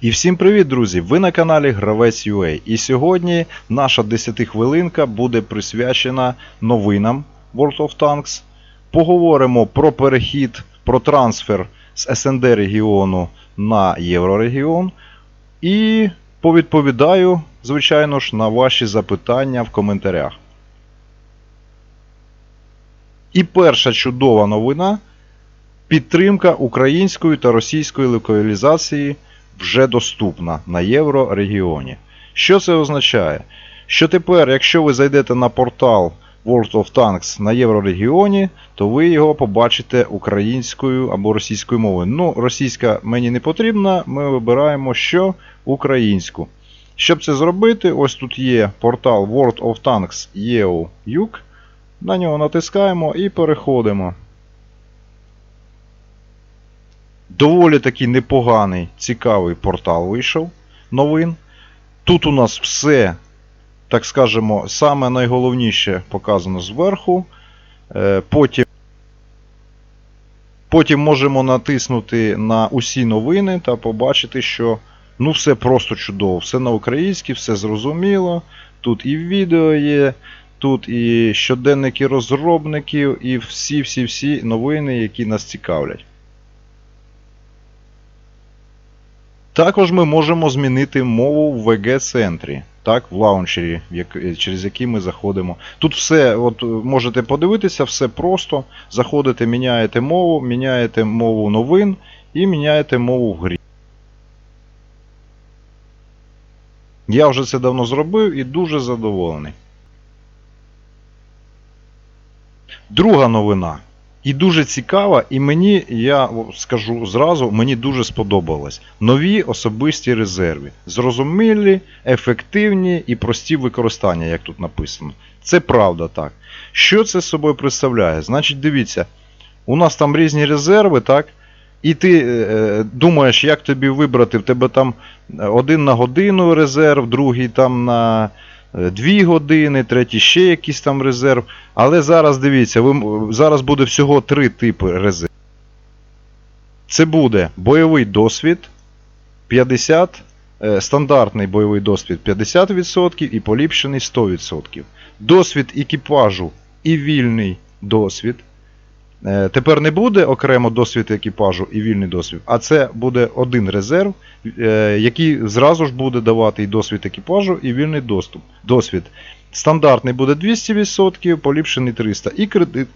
І всім привіт, друзі! Ви на каналі Гравець UA. І сьогодні наша 10 хвилинка буде присвячена новинам World of Tanks. Поговоримо про перехід, про трансфер з СНД регіону на Єврорегіон. І повідповідаю, звичайно ж, на ваші запитання в коментарях. І перша чудова новина підтримка української та російської локалізації вже доступна на єврорегіоні. Що це означає? Що тепер, якщо ви зайдете на портал World of Tanks на єврорегіоні, то ви його побачите українською або російською мовою. Ну, російська мені не потрібна, ми вибираємо що українську. Щоб це зробити, ось тут є портал World of Tanks EU. На нього натискаємо і переходимо. Доволі такий непоганий, цікавий портал вийшов новин. Тут у нас все, так скажемо, саме найголовніше показано зверху. Е, Потім, потім можемо натиснути на усі новини та побачити, що ну все просто чудово. Все на українській, все зрозуміло. Тут і відео є, тут і щоденники розробників, і всі-всі-всі новини, які нас цікавлять. Також ми можемо змінити мову в VG-центрі, так, в лаунчері, як- через який ми заходимо. Тут все, от можете подивитися, все просто. Заходите, міняєте мову, міняєте мову новин і міняєте мову в грі. Я вже це давно зробив і дуже задоволений. Друга новина. І дуже цікава, і мені, я скажу зразу, мені дуже сподобалось. Нові особисті резерви. Зрозумілі, ефективні і прості використання, як тут написано. Це правда так. Що це з собою представляє? Значить, дивіться, у нас там різні резерви, так? І ти е, думаєш, як тобі вибрати, в тебе там один на годину резерв, другий там на 2 години, третій ще якийсь там резерв. Але зараз дивіться, ви, зараз буде всього три типи резервів. Це буде бойовий досвід 50, е, стандартний бойовий досвід 50% і поліпшений 100%. Досвід екіпажу і вільний досвід. Е, Тепер не буде окремо досвід екіпажу і вільний досвід, а це буде один резерв, е, який зразу ж буде давати і досвід екіпажу, і вільний доступ. Досвід. Стандартний буде 200%, поліпшений 300. І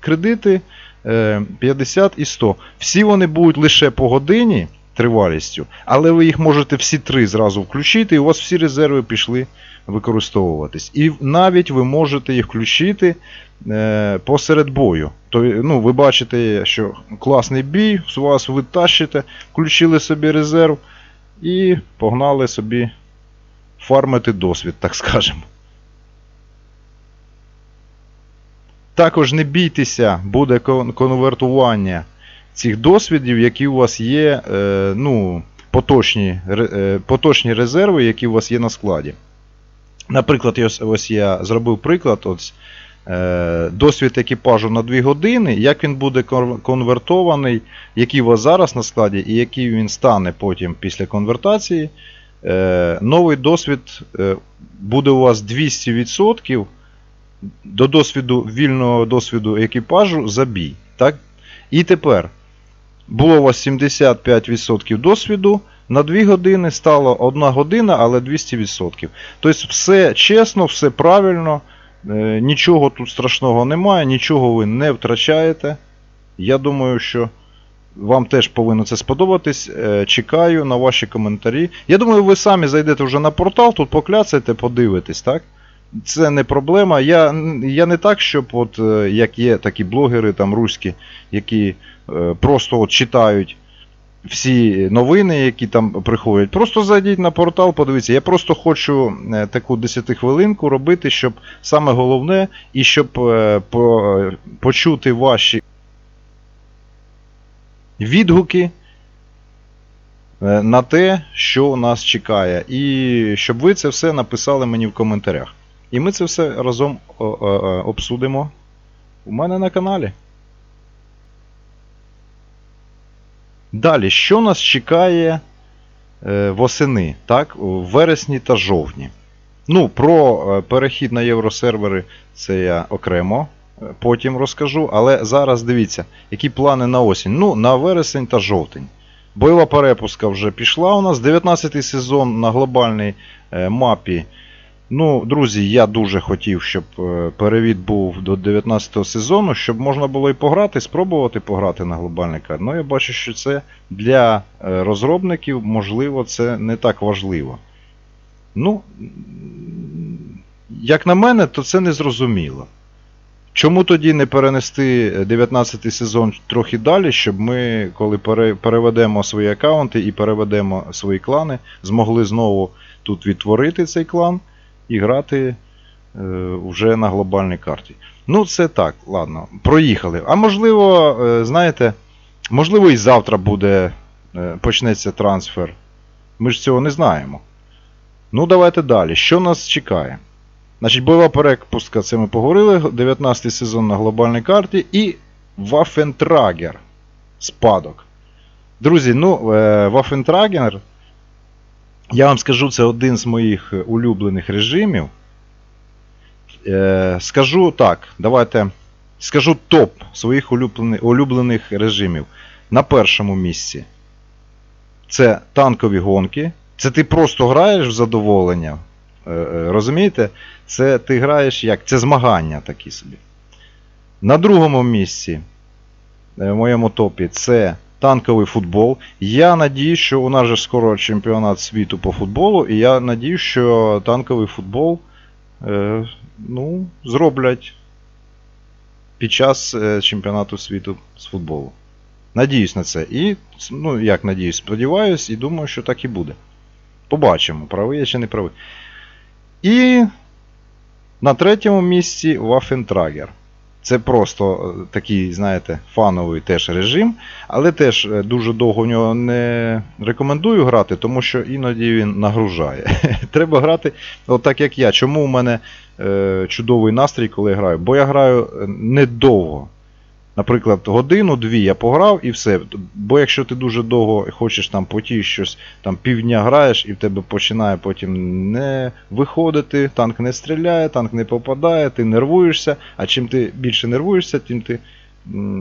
кредити е, 50 і 100. Всі вони будуть лише по годині тривалістю, але ви їх можете всі три зразу включити, і у вас всі резерви пішли використовуватись. І навіть ви можете їх включити е, посеред бою. То, ну, ви бачите, що класний бій, з вас ви тащите, включили собі резерв і погнали собі фармити досвід, так скажемо. Також не бійтеся, буде кон- конвертування цих досвідів, які у вас є, е, ну, поточні, е, поточні резерви, які у вас є на складі. Наприклад, ось, ось я зробив приклад. Ось, е, досвід екіпажу на 2 години, як він буде конвертований, який у вас зараз на складі, і який він стане потім після конвертації. Новий досвід буде у вас 200% до досвіду вільного досвіду екіпажу за бій. Так? І тепер було у вас 75% досвіду. На 2 години стало 1 година, але 200%. Тобто все чесно, все правильно, е, нічого тут страшного немає, нічого ви не втрачаєте. Я думаю, що вам теж повинно це сподобатись. Е, Чекаю на ваші коментарі. Я думаю, ви самі зайдете вже на портал, тут покляцаєте, подивитесь, так? Це не проблема. Я, я не так, щоб от, е, як є такі блогери там руські, які е, просто от читають всі новини, які там приходять. Просто зайдіть на портал, подивіться. Я просто хочу е, таку 10 хвилинку робити, щоб саме головне, і щоб е, по, почути ваші відгуки е, на те, що нас чекає. І щоб ви це все написали мені в коментарях. І ми це все разом обсудимо у мене на каналі. Далі, що нас чекає е, восени, так, в вересні та жовтні. Ну, про е, перехід на євросервери це я окремо е, потім розкажу. Але зараз дивіться, які плани на осінь. Ну, на вересень та жовтень. Бойова перепустка вже пішла у нас. 19-й сезон на глобальній мапі. Ну, друзі, я дуже хотів, щоб е, перевід був до 19-го сезону, щоб можна було і пограти, спробувати пограти на глобальній карті. Ну, я бачу, що це для е, розробників, можливо, це не так важливо. Ну, як на мене, то це не зрозуміло. Чому тоді не перенести 19 сезон трохи далі, щоб ми, коли переведемо свої аккаунти і переведемо свої клани, змогли знову тут відтворити цей клан і грати е, вже на глобальній карті. Ну, це так, ладно, проїхали. А можливо, е, знаєте, можливо, і завтра буде, е, почнеться трансфер. Ми ж цього не знаємо. Ну, давайте далі. Що нас чекає? Значить, бойова перепустка, це ми поговорили. 19 сезон на глобальній карті і Waffentrager. Спадок. Друзі, ну, Waffentrager, я вам скажу, це один з моїх улюблених режимів. Е, скажу так, давайте. Скажу топ своїх улюблених, режимів. На першому місці це танкові гонки. Це ти просто граєш в задоволення. Е, е, Розумієте? Це ти граєш як? Це змагання такі собі. На другому місці е, в моєму топі це танковий футбол. Я надію, що у нас же скоро чемпіонат світу по футболу, і я надію, що танковий футбол е, ну, зроблять під час е, чемпіонату світу з футболу. Надіюсь на це. І, ну, як надіюсь, сподіваюсь, і думаю, що так і буде. Побачимо, правий я чи не правий. І на третьому місці Waffentrager. Це просто е, такий, знаєте, фановий теж режим, але теж е, дуже довго в нього не рекомендую грати, тому що іноді він нагружає. Треба грати, от так як я. Чому у мене е, чудовий настрій, коли я граю? Бо я граю недовго. Наприклад, годину-дві я пограв і все. Бо якщо ти дуже довго хочеш там потій щось, там півдня граєш, і в тебе починає потім не виходити, танк не стріляє, танк не попадає, ти нервуєшся, а чим ти більше нервуєшся, тим ти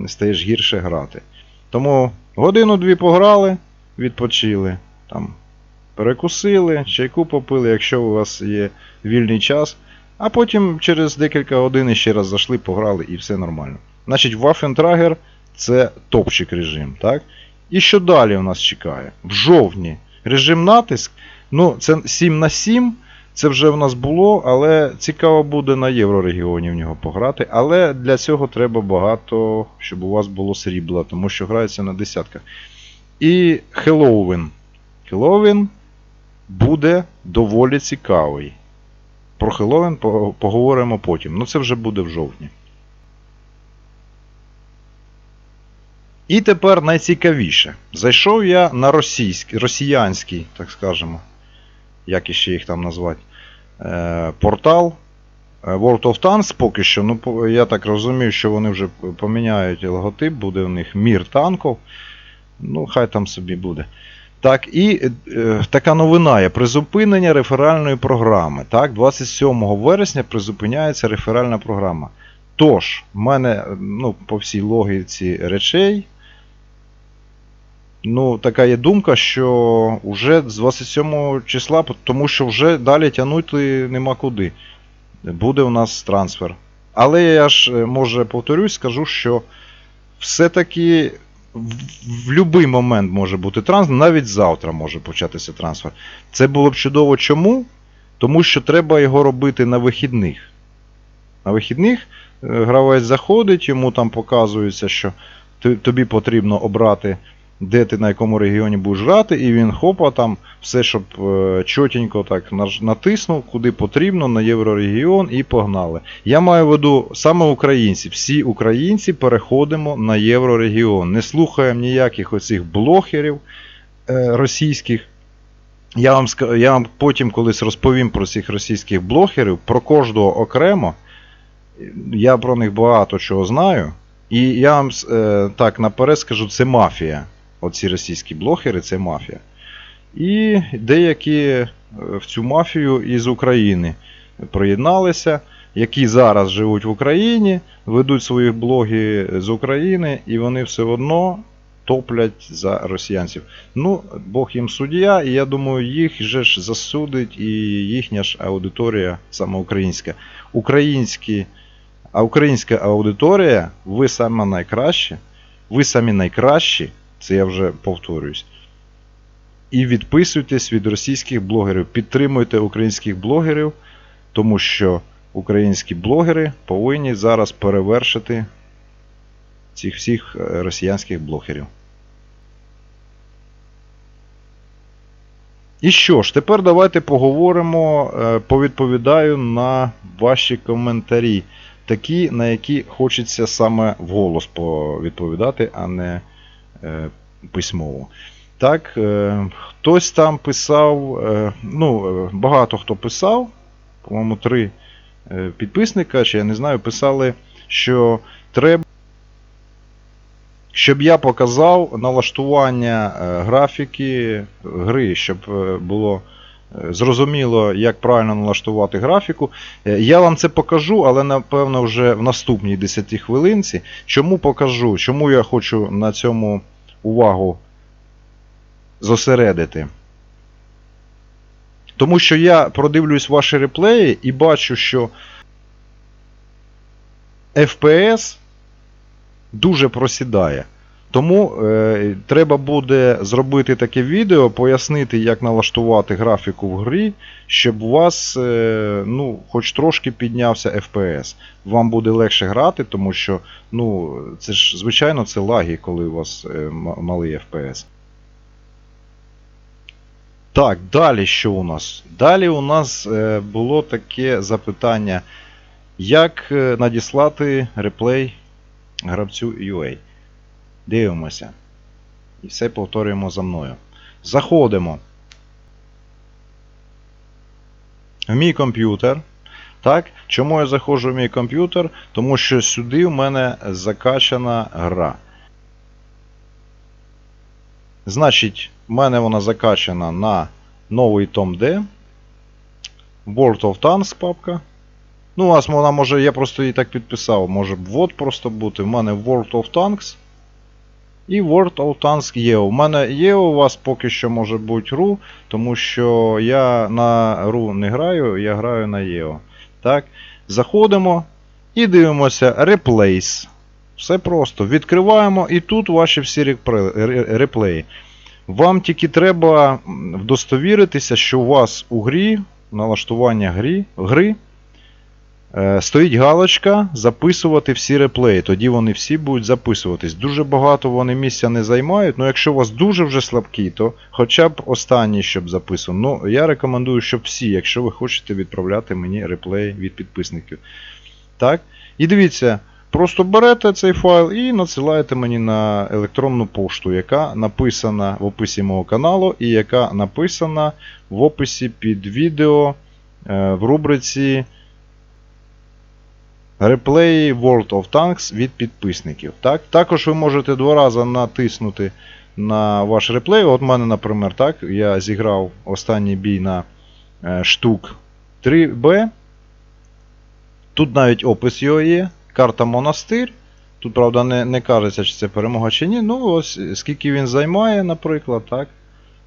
стаєш гірше грати. Тому годину-дві пограли, відпочили, там, перекусили, чайку попили, якщо у вас є вільний час, а потім через декілька годин ще раз зайшли, пограли і все нормально. Значить, Waffentrager це топчик режим, так? І що далі у нас чекає? В жовтні режим натиск. Ну, це 7 на 7. Це вже в нас було, але цікаво буде на єврорегіоні в нього пограти. Але для цього треба багато, щоб у вас було срібла, тому що грається на десятках. І Хеллоуін. Хеллоуін буде доволі цікавий. Про Хеллоуін поговоримо потім. Ну це вже буде в жовтні. І тепер найцікавіше. Зайшов я на російський, росіянський, так скажемо, як іще їх там назвати, е, портал е, World of Tanks поки що. Ну, я так розумію, що вони вже поміняють логотип, буде у них мір танків. Ну, хай там собі буде. Так, і е, така новина є призупинення реферальної програми. Так, 27 вересня призупиняється реферальна програма. Тож, в мене ну, по всій логіці речей, ну, така є думка, що вже з 27 числа, тому що вже далі тягнути нема куди. Буде у нас трансфер. Але я ж, е, може, повторюсь, скажу, що все-таки в, будь-який момент може бути трансфер, навіть завтра може початися трансфер. Це було б чудово чому? Тому що треба його робити на вихідних. На вихідних е, гравець заходить, йому там показується, що тобі потрібно обрати, де ти на якому регіоні будеш грати, і він хопа там все, щоб е, чотенько так натиснув, куди потрібно, на єврорегіон і погнали. Я маю в виду саме українці. Всі українці переходимо на єврорегіон. Не слухаємо ніяких оцих блогерів е, російських. Я вам, я вам потім колись розповім про цих російських блогерів, про кожного окремо. Я про них багато чого знаю. І я вам е, так наперед скажу, це мафія. Оці російські блогери це мафія. І деякі е, в цю мафію із України приєдналися, які зараз живуть в Україні, ведуть свої блоги з України, і вони все одно топлять за росіянців. Ну, Бог їм суддя, і я думаю, їх же ж засудить і їхня ж аудиторія саме українська. Українські, а українська аудиторія, ви саме найкращі, ви самі найкращі, це я вже повторююсь. І відписуйтесь від російських блогерів, підтримуйте українських блогерів, тому що українські блогери повинні зараз перевершити цих всіх е, росіянських блогерів. І що ж, тепер давайте поговоримо, е, повідповідаю на ваші коментарі, такі, на які хочеться саме вголос повідповідати, а не письмово. Так, е, хтось там писав, е, ну, е, багато хто писав, по-моєму, три е, підписника, чи я не знаю, писали, що треба, щоб я показав налаштування е, графіки гри, щоб е, було е, зрозуміло, як правильно налаштувати графіку. Е, Я вам це покажу, але напевно вже в наступній 10 хвилинці. Чому покажу? Чому я хочу на цьому увагу зосередити? Тому що я продивлюсь ваші реплеї і бачу, що FPS дуже просідає. Тому е, треба буде зробити таке відео, пояснити, як налаштувати графіку в грі, щоб у вас е, ну, хоч трошки піднявся FPS. Вам буде легше грати, тому що ну, це ж звичайно це лаги, коли у вас е, малий FPS. Так, далі що у нас? Далі у нас е, було таке запитання, як е, надіслати реплей гравцю UA. Дивимося. І все повторюємо за мною. Заходимо в мій комп'ютер. Так, чому я заходжу в мій комп'ютер? Тому що сюди в мене закачана гра. Значить, в мене вона закачана на новий том D. World of Tanks папка. Ну, у вас вона може, я просто її так підписав, може ввод просто бути. В мене World of Tanks. І World of Tanks є. У мене є у вас поки що може бути RU, тому що я на RU не граю, я граю на EO. Так, Заходимо і дивимося Replace. Все просто. Відкриваємо і тут ваші всі реплеї. Вам тільки треба вдостовіритися, що у вас у грі, налаштування грі, гри, стоїть галочка записувати всі реплеї. Тоді вони всі будуть записуватись. Дуже багато вони місця не займають. Ну, якщо у вас дуже вже слабкі, то хоча б останні, щоб записано. Ну, я рекомендую, щоб всі, якщо ви хочете відправляти мені реплеї від підписників. Так? І дивіться. Просто берете цей файл і надсилаєте мені на електронну пошту, яка написана в описі мого каналу, і яка написана в описі під відео е, в рубриці Реплеї World of Tanks від підписників. Так? Також ви можете два рази натиснути на ваш реплей. От в мене, наприклад, так, я зіграв останній бій на е, штук 3B. Тут навіть опис його є. Карта Монастир. Тут, правда, не, не кажеться, чи це перемога чи ні. Ну, ось скільки він займає, наприклад, так,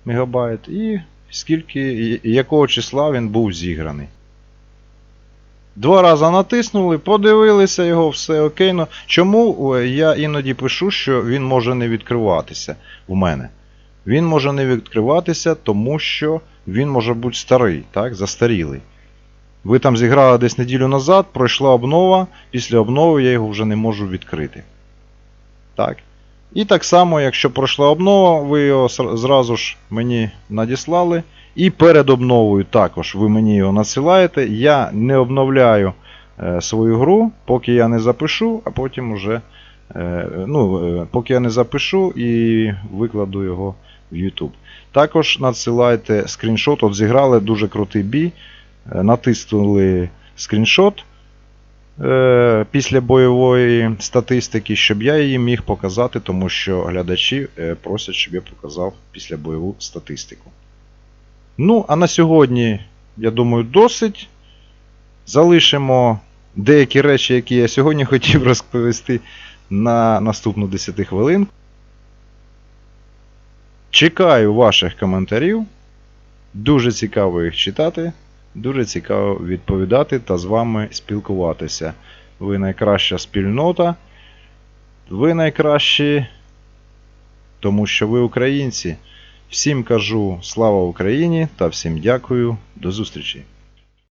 мегабайт, і скільки, якого числа він був зіграний. Два рази натиснули, подивилися його, все окей. Ну, чому е, я іноді пишу, що він може не відкриватися в мене? Він може не відкриватися, тому що він може бути старий, так, застарілий. Ви там зіграли десь неділю назад, пройшла обнова, після обнови я його вже не можу відкрити. Так. І так само, якщо пройшла обнова, ви його зразу ж мені надіслали. І перед обновою також ви мені його надсилаєте. Я не обновляю е, свою гру, поки я не запишу, а потім уже. Е, ну, е, поки я не запишу і викладу його в YouTube. Також надсилайте скріншот. От зіграли дуже крутий бій. Натиснули скріншот після бойової статистики, щоб я її міг показати, тому що глядачі просять, щоб я показав після бойову статистику. Ну, а на сьогодні, я думаю, досить. Залишимо деякі речі, які я сьогодні хотів розповісти на наступну 10 хвилин. Чекаю ваших коментарів. Дуже цікаво їх читати, дуже цікаво відповідати та з вами спілкуватися. Ви найкраща спільнота. Ви найкращі, тому що ви українці. Всім кажу слава Україні та всім дякую. До зустрічі!